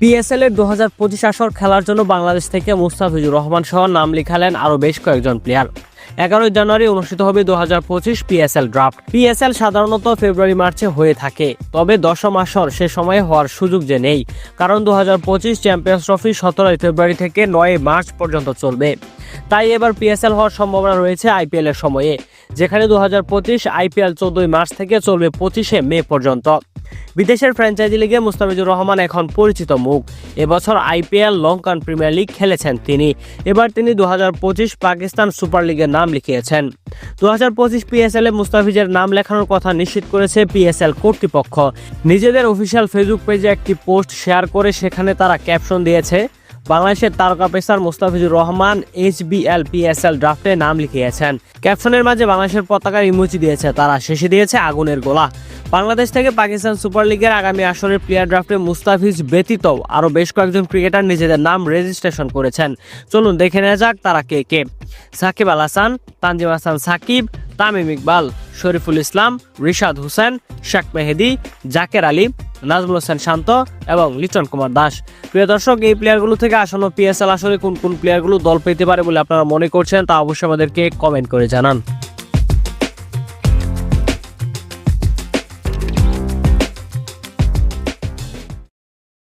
PSL এর দু হাজার পঁচিশ আসর খেলার জন্য বাংলাদেশ থেকে মুস্তাফিজুর রহমান সহ নাম লিখালেন আরও বেশ কয়েকজন প্লেয়ার এগারোই জানুয়ারি অনুষ্ঠিত হবে দু হাজার পঁচিশ পিএসএল ড্রাফট পিএসএল সাধারণত ফেব্রুয়ারি, মার্চে হয়ে থাকে, তবে দশম আসর সে সময়ে হওয়ার সুযোগ যে নেই, কারণ দু হাজার পঁচিশ চ্যাম্পিয়ন্স ট্রফি সতেরোই ফেব্রুয়ারি থেকে নয় মার্চ পর্যন্ত চলবে। তাই এবার পিএসএল হওয়ার সম্ভাবনা রয়েছে আইপিএল এর সময়ে, যেখানে দু হাজার পঁচিশ আইপিএল চোদ্দই মার্চ থেকে চলবে পঁচিশে মে পর্যন্ত। বিদেশের ফ্র্যাঞ্চাইজি লিগে মুস্তাফিজুর রহমান এখন পরিচিত মুখ। এবছর আইপিএল লঙ্কান প্রিমিয়ার লিগ খেলেছেন তিনি। এবার তিনি দু হাজার পঁচিশ পাকিস্তান সুপার লিগের নাম লিখিয়েছেন। দু হাজার পঁচিশ পিএসএল এ মুস্তাফিজের নাম লেখানোর কথা নিশ্চিত করেছে পিএসএল কর্তৃপক্ষ। নিজেদের অফিসিয়াল ফেসবুক পেজে একটি পোস্ট শেয়ার করে সেখানে তারা ক্যাপশন দিয়েছে বাংলাদেশের তারকা pacer Mustafizur Rahman HBL PSL ড্রাফটে নাম লিখিয়েছেন। ক্যাপশনের মাঝে বাংলাদেশের পতাকার ইমোজি দিয়েছে, তারা শেষে দিয়েছে আগুনের গোলা। বাংলাদেশ থেকে পাকিস্তান সুপার লিগের আগামী আসরের প্লেয়ার ড্রাফটে মুস্তাফিজ ব্যতীত আরও বেশ কয়েকজন ক্রিকেটার নিজেদের নাম রেজিস্ট্রেশন করেছেন। চলুন দেখে নেওয়া যাক তারা কে কে। সাকিব আল হাসান, তানজিম হাসান সাকিব, তামিম ইকবাল। শরীফুল ইসলাম, রিশাদ হুসেন, শেখ মেহেদি, জাকের আলী, নাজমুল হোসেন শান্ত এবং লিটন কুমার দাস। প্রিয় দর্শক, এই প্লেয়ারগুলো থেকে আসন্ন পিএসএল আসলে কোন কোন প্লেয়ারগুলো দল পেতে পারে বলে আপনারা মনে করছেন তা অবশ্যই আমাদেরকে কমেন্ট করে জানান।